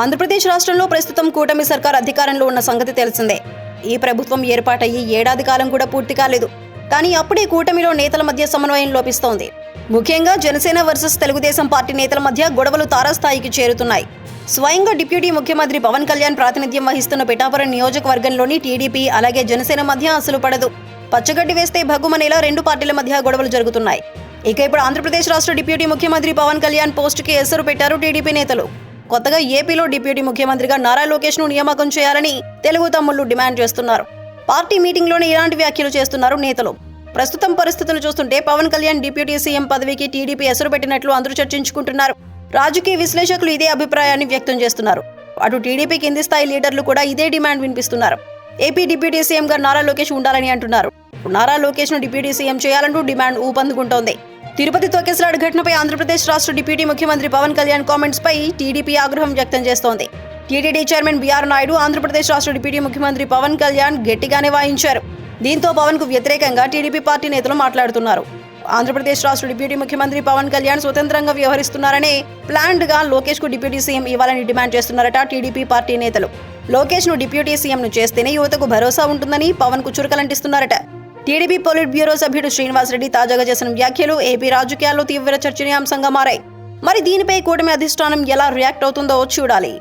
ఆంధ్రప్రదేశ్ రాష్ట్రంలో ప్రస్తుతం కూటమి సర్కార్ అధికారంలో ఉన్న సంగతి తెలిసిందే. ఈ ప్రభుత్వం ఏర్పాటయ్యి ఏడాది కాలం కూడా పూర్తి కాలేదు. కానీ అప్పుడే కూటమిలో నేతల మధ్య సమన్వయం లోపిస్తోంది. ముఖ్యంగా జనసేన వర్సెస్ తెలుగుదేశం పార్టీ నేతల మధ్య గొడవలు తారాస్థాయికి చేరుతున్నాయి. స్వయంగా డిప్యూటీ ముఖ్యమంత్రి పవన్ కళ్యాణ్ ప్రాతినిధ్యం వహిస్తున్న పిఠాపురం నియోజకవర్గంలోని టీడీపీ అలాగే జనసేన మధ్య అసలు పడదు. పచ్చగడ్డి వేస్తే భగ్గుమనేలా రెండు పార్టీల మధ్య గొడవలు జరుగుతున్నాయి. ఇక ఇప్పుడు ఆంధ్రప్రదేశ్ రాష్ట్ర డిప్యూటీ ముఖ్యమంత్రి పవన్ కళ్యాణ్ పోస్టుకి ఎసరు పెట్టారు టీడీపీ నేతలు. కొత్తగా ఏపీలో డిప్యూటీ ముఖ్యమంత్రిగా నారా లోకేష్ను నియామకం చేయాలని తెలుగు తమ్ముళ్ళు డిమాండ్ చేస్తున్నారు. పార్టీ మీటింగ్లోనే ఇలాంటి వ్యాఖ్యలు చేస్తున్నారు నేతలు. ప్రస్తుతం పరిస్థితులు చూస్తుంటే పవన్ కళ్యాణ్ డిప్యూటీ సీఎం పదవికి టీడీపీ ఎసరు పెట్టినట్లు అందరూ చర్చించుకుంటున్నారు. రాజకీయ విశ్లేషకులు ఇదే అభిప్రాయాన్ని వ్యక్తం చేస్తున్నారు. అటు టీడీపీ కింది స్థాయి లీడర్లు కూడా ఇదే డిమాండ్ వినిపిస్తున్నారు. ఏపీ డిప్యూటీ సీఎంగా నారా లోకేష్ ఉండాలని అంటున్నారు. నారా లోకేష్ను డిప్యూటీ సీఎం చేయాలంటూ డిమాండ్ ఊపందుకుంటోంది. తిరుపతి తొక్కేసలాడు ఘటనపై ఆంధ్రప్రదేశ్ రాష్ట్ర డిప్యూటీ ముఖ్యమంత్రి పవన్ కళ్యాణ్ కామెంట్స్ పై టీడీపీ ఆగ్రహం వ్యక్తం చేస్తోంది. TTD chairman B R Naidu Andhra Pradesh రాష్ట్ర డిప్యూటీ ముఖ్యమంత్రి పవన్ కళ్యాణ్ గట్టిగానే వాయించారు. దీంతో పవన్కు వ్యతిరేకంగా టీడీపీ పార్టీ నేతలు మాట్లాడుతున్నారు. ఆంధ్రప్రదేశ్ రాష్ట్ర డిప్యూటీ ముఖ్యమంత్రి పవన్ కళ్యాణ్ స్వతంత్రంగా వ్యవహరిస్తున్నారని ప్లాన్డ్గా లోకేష్కు డిప్యూటీ సీఎం ఇవ్వాలని డిమాండ్ చేస్తున్నారట టీడీపీ పార్టీ నేతలు. లోకేష్ను డిప్యూటీ సీఎంను చేస్తేనే యువతకు భరోసా ఉంటుందని పవన్కు చురకలంటిస్తున్నారట. టీడీపీ పొలిట్ బ్యూరో సభ్యుడు శ్రీనివాసరెడ్డి తాజాగా చేసిన వ్యాఖ్యలు ఏపీ రాజకీయాల్లో తీవ్ర చర్చనీయాంశంగా మారాయి. మరి దీనిపై కూటమి అధిష్టానం ఎలా రియాక్ట్ అవుతుందో చూడాలి.